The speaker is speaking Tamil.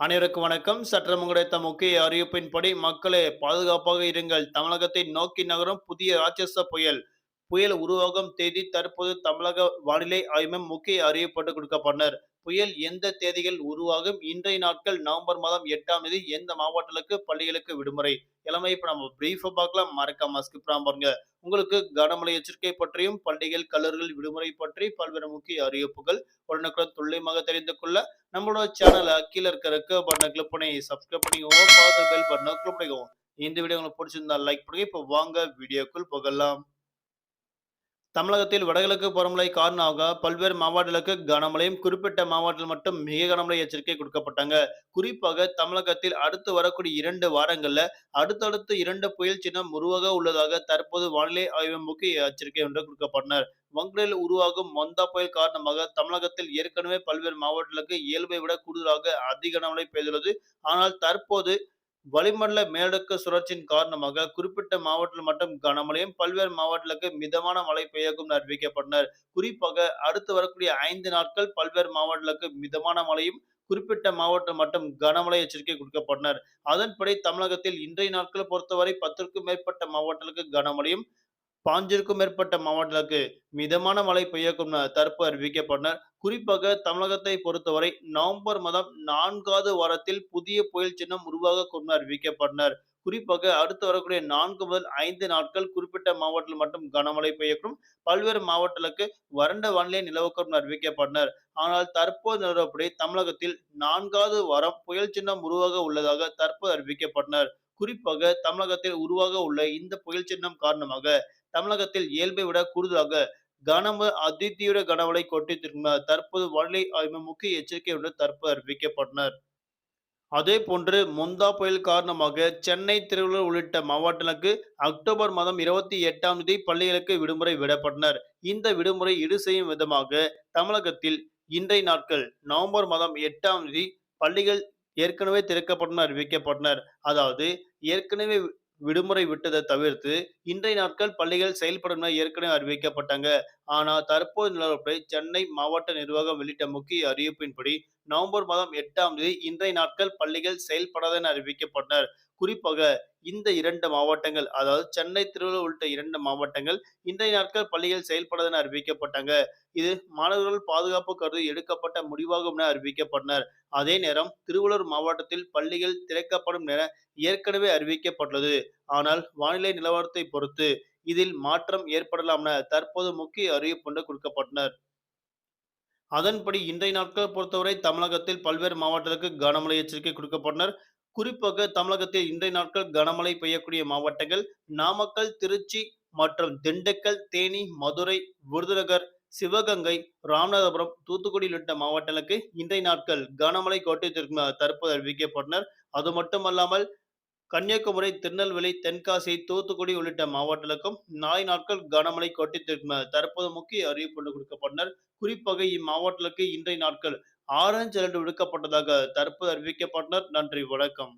அனைவருக்கும் வணக்கம். சற்றம் கிடைத்த முக்கிய அறிவிப்பின்படி மக்களே பாதுகாப்பாக இருங்கள். தமிழகத்தை நோக்கி நகரும் புதிய ராட்சச புயல். புயல் உருவாகும் தேதி தற்போது தமிழக வானிலை ஆய்வு முக்கிய அறிவிப்பட்டு கொடுக்கப்பட்டனர். புயல் எந்த தேதிகள் உருவாகும்? இன்றைய நாட்கள் நவம்பர் மாதம் எட்டாம் தேதி எந்த மாவட்டங்களுக்கு பள்ளிகளுக்கு விடுமுறை? எல்லாமே இப்ப நம்ம பிரீஃபா பார்க்கலாம். மறக்காம ஸ்கிப் பாருங்க. உங்களுக்கு கனமழை எச்சரிக்கை பற்றியும் பள்ளிகள் கல்லூரிகள் விடுமுறை பற்றி பல்வேறு முக்கிய அறிவிப்புகள் உடனுக்குடன் துல்லியமாக தெரிந்து கொள்ள நம்மளோட சேனலை கீழே இருக்கிற இருக்க பட்டனை கிளிக் பண்ணி சப்ஸ்கிரைப் பண்ணிக்கோங்க. பார்த்து பெல் பட்டனை கிளிக் பண்ணிக்கோங்க. இந்த வீடியோ உங்களுக்கு பிடிச்சிருந்தா லைக் பண்ணுங்க. இப்போ வாங்க வீடியோக்குள் போகலாம். தமிழகத்தில் வடகிழக்கு பருவமழை காரணமாக பல்வேறு மாவட்டங்களுக்கு கனமழையும் குறிப்பிட்ட மாவட்டத்தில் மட்டும் மிக கனமழை எச்சரிக்கை கொடுக்கப்பட்டாங்க. குறிப்பாக தமிழகத்தில் அடுத்து வரக்கூடிய இரண்டு வாரங்கள்ல அடுத்தடுத்து இரண்டு புயல் சின்னம் உருவாக உள்ளதாக தற்போது வானிலை ஆய்வு முக்கிய எச்சரிக்கை ஒன்று கொடுக்கப்பட்டனர். வங்கடலில் உருவாகும் மொந்தா புயல் காரணமாக தமிழகத்தில் ஏற்கனவே பல்வேறு மாவட்டங்களுக்கு இயல்பை விட கூடுதலாக அதிக கனமழை பெய்துள்ளது. ஆனால் தற்போது வளிமண்டல மேலடுக்கு சுழற்சியின் காரணமாக குறிப்பிட்ட மாவட்டத்தில் மட்டும் கனமழையும் பல்வேறு மாவட்டங்களுக்கு மிதமான மழை பெய்யக்கும் அறிவிக்கப்பட்டனர். குறிப்பாக அடுத்து வரக்கூடிய ஐந்து நாட்கள் பல்வேறு மாவட்டங்களுக்கு மிதமான மழையும் குறிப்பிட்ட மாவட்டம் மட்டும் கனமழை எச்சரிக்கை கொடுக்கப்பட்டனர். அதன்படி தமிழகத்தில் இன்றைய நாட்களை பொறுத்தவரை பத்திற்கும் மேற்பட்ட மாவட்டங்களுக்கு கனமழையும் பாஞ்சிற்கும் மேற்பட்ட மாவட்டங்களுக்கு மிதமான மழை பெய்யக்கும் தற்போது அறிவிக்கப்பட்டனர். குறிப்பாக தமிழகத்தை பொறுத்தவரை நவம்பர் மாதம் நான்காவது வாரத்தில் புதிய புயல் சின்னம் உருவாக கொண்டு அறிவிக்கப்பட்டனர். குறிப்பாக அடுத்து வரக்கூடிய நான்கு முதல் ஐந்து நாட்கள் குறிப்பிட்ட மாவட்டத்தில் மட்டும் கனமழை பெய்யக்கும் பல்வேறு மாவட்டங்களுக்கு வறண்ட வானிலை நிலவக்கும் அறிவிக்கப்பட்டனர். ஆனால் தற்போது நிலவரப்படி தமிழகத்தில் நான்காவது வாரம் புயல் சின்னம் உருவாக உள்ளதாக தற்போது அறிவிக்கப்பட்டனர். குறிப்பாக தமிழகத்தில் உருவாக உள்ள இந்த புயல் சின்னம் காரணமாக தமிழகத்தில் இயல்பை விட கூடுதலாக கனம அதிதீவிர கனமழை கொட்டி தற்போது வானிலை ஆய்வு முக்கிய எச்சரிக்கை ஒன்று தற்போது அறிவிக்கப்பட்டனர். அதே போன்று முந்தா புயல் காரணமாக சென்னை திருவள்ளூர் உள்ளிட்ட மாவட்டங்களுக்கு அக்டோபர் மாதம் இருபத்தி எட்டாம் தேதி பள்ளிகளுக்கு விடுமுறை விடப்பட்டனர். இந்த விடுமுறை இடு செய்யும் விதமாக தமிழகத்தில் இன்றைய நாட்கள் நவம்பர் மாதம் எட்டாம் தேதி பள்ளிகள் ஏற்கனவே திறக்கப்பட்டனர் அறிவிக்கப்பட்டனர். அதாவது ஏற்கனவே விடுமுறை விட்டதை தவிர்த்து இன்றைய நாட்கள் பள்ளிகள் செயல்படும் என ஏற்கனவே அறிவிக்கப்பட்டாங்க. ஆனால் தற்போது நிலவரப்படி சென்னை மாவட்ட நிர்வாகம் வெளியிட்ட முக்கிய அறிவிப்பின்படி நவம்பர் மாதம் எட்டாம் தேதி இன்றைய நாட்கள் பள்ளிகள் செயல்படாத என அறிவிக்கப்பட்டனர். குறிப்பாக இந்த இரண்டு மாவட்டங்கள் அதாவது சென்னை திருவள்ளூர் உள்ளிட்ட இரண்டு மாவட்டங்கள் இன்றைய நாட்கள் பள்ளிகள் செயல்படாத என அறிவிக்கப்பட்டாங்க. இது மாணவர்கள் பாதுகாப்பு கருதி எடுக்கப்பட்ட முடிவாகும் என அறிவிக்கப்பட்டனர். அதே நேரம் திருவள்ளூர் மாவட்டத்தில் பள்ளிகள் திறக்கப்படும் என ஏற்கனவே அறிவிக்கப்பட்டுள்ளது. ஆனால் வானிலை நிலவரத்தை பொறுத்து இதில் மாற்றம் ஏற்படலாம் என தற்போது முக்கிய அறிவிப்பு கொடுக்கப்பட்டனர். அதன்படி இன்றைய நாட்கள் பொறுத்தவரை தமிழகத்தில் பல்வேறு மாவட்டங்களுக்கு கனமழை எச்சரிக்கை கொடுக்கப்பட்டனர். குறிப்பாக தமிழகத்தில் இன்றைய நாட்கள் கனமழை பெய்யக்கூடிய மாவட்டங்கள் நாமக்கல் திருச்சி மற்றும் திண்டுக்கல் தேனி மதுரை விருதுநகர் சிவகங்கை ராமநாதபுரம் தூத்துக்குடி உள்ளிட்ட மாவட்டங்களுக்கு இன்றைய நாட்கள் கனமழை கோட்டத்திற்கு தற்போது அறிவிக்கப்பட்டனர். அது மட்டுமல்லாமல் கன்னியாகுமரி திருநெல்வேலி தென்காசி தூத்துக்குடி உள்ளிட்ட மாவட்டங்களுக்கும் நாளை நாட்கள் கனமழை கொட்டித்திருக்கும் தற்போது முக்கிய அறிவிப்பு கொடுக்கப்பட்டனர். குறிப்பாக இம்மாவட்டங்களுக்கு இன்றைய நாட்கள் ஆரஞ்சு அலர்ட் விடுக்கப்பட்டதாக தற்போது அறிவிக்கப்பட்டனர். நன்றி. வணக்கம்.